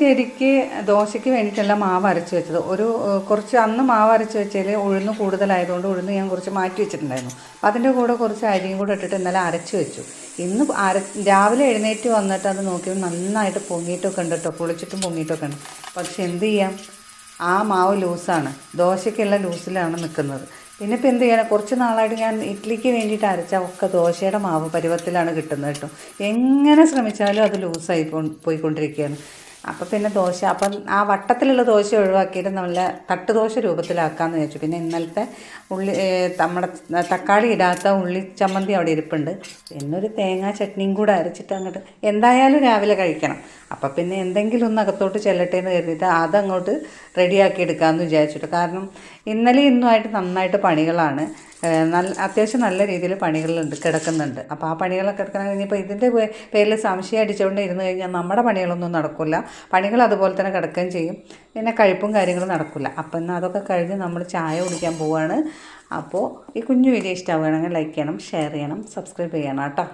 ശരിക്ക് ദോശയ്ക്ക് വേണ്ടിയിട്ടല്ല മാവ് അരച്ച് വെച്ചത്. ഒരു കുറച്ച് അന്ന് മാവ് അരച്ച് വെച്ചതിൽ ഉഴുന്ന് കൂടുതലായതുകൊണ്ട് ഉഴുന്ന് ഞാൻ കുറച്ച് മാറ്റി വെച്ചിട്ടുണ്ടായിരുന്നു. അപ്പം അതിന്റെ കൂടെ കുറച്ച് അരിയും കൂടെ ഇട്ടിട്ട് ഇന്നലെ അരച്ച് വെച്ചു. ഇന്ന് അര രാവിലെ എഴുന്നേറ്റ് വന്നിട്ട് അത് നോക്കിയപ്പോൾ നന്നായിട്ട് പൊങ്ങിയിട്ടൊക്കെ ഉണ്ട് കേട്ടോ പൊളിച്ചിട്ടും പൊങ്ങിയിട്ടൊക്കെ ഉണ്ട്. പക്ഷെ എന്ത് ചെയ്യാം? ആ മാവ് ലൂസാണ്. ദോശയ്ക്കുള്ള ലൂസിലാണ് നിൽക്കുന്നത് പിന്നെ ഇപ്പം എന്ത് ചെയ്യാൻ കുറച്ച് നാളായിട്ട് ഞാൻ ഇഡ്ഡലിക്ക് വേണ്ടിയിട്ട് അരച്ച ഒക്കെ ദോശയുടെ മാവ് പരുവത്തിലാണ് കിട്ടുന്നത് കേട്ടോ എങ്ങനെ ശ്രമിച്ചാലും അത് ലൂസായി പോയിക്കൊണ്ടിരിക്കുകയാണ്. അപ്പം പിന്നെ ദോശ. അപ്പം ആ വട്ടത്തിലുള്ള ദോശ ഒഴിവാക്കിയിട്ട് നല്ല തട്ടുദോശ രൂപത്തിലാക്കാമെന്ന് വിചാരിച്ചു. പിന്നെ ഇന്നലത്തെ ഉള്ളി നമ്മുടെ തക്കാളി ഇടാത്ത ഉള്ളി ചമ്മന്തി അവിടെ ഇരിപ്പുണ്ട്. പിന്നെ ഒരു തേങ്ങാ ചട്നിയും കൂടെ അരച്ചിട്ട് അങ്ങോട്ട് എന്തായാലും രാവിലെ കഴിക്കണം. അപ്പം പിന്നെ എന്തെങ്കിലും ഒന്ന് അകത്തോട്ട് ചെല്ലട്ടെ എന്ന് കരുതിയിട്ട് അതങ്ങോട്ട് റെഡിയാക്കി എടുക്കാമെന്ന് വിചാരിച്ചിട്ട്. കാരണം ഇന്നലെ ഇന്നുമായിട്ട് നന്നായിട്ട് പണികളാണ്. നല്ല അത്യാവശ്യം നല്ല രീതിയിൽ പണികളുണ്ട് കിടക്കുന്നുണ്ട്. അപ്പോൾ ആ പണികളൊക്കെ കിടക്കണമെങ്കിൽ ഇനിയിപ്പോൾ ഇതിന്റെ പേരിൽ സംശയം അടിച്ചുകൊണ്ട് ഇരുന്ന് കഴിഞ്ഞാൽ നമ്മുടെ പണികളൊന്നും നടക്കില്ല പണികൾ അതുപോലെ തന്നെ കിടക്കുകയും ചെയ്യും. പിന്നെ കഴിപ്പും കാര്യങ്ങളും നടക്കില്ല. അപ്പം എന്നാൽ അതൊക്കെ കഴിഞ്ഞ് നമ്മൾ ചായ കുടിക്കാൻ പോവുകയാണ് അപ്പോൾ ഈ കുഞ്ഞു വീഡിയോ ഇഷ്ടമാവുകയാണെങ്കിൽ ലൈക്ക് ചെയ്യണം ഷെയർ ചെയ്യണം സബ്സ്ക്രൈബ് ചെയ്യണം കേട്ടോ.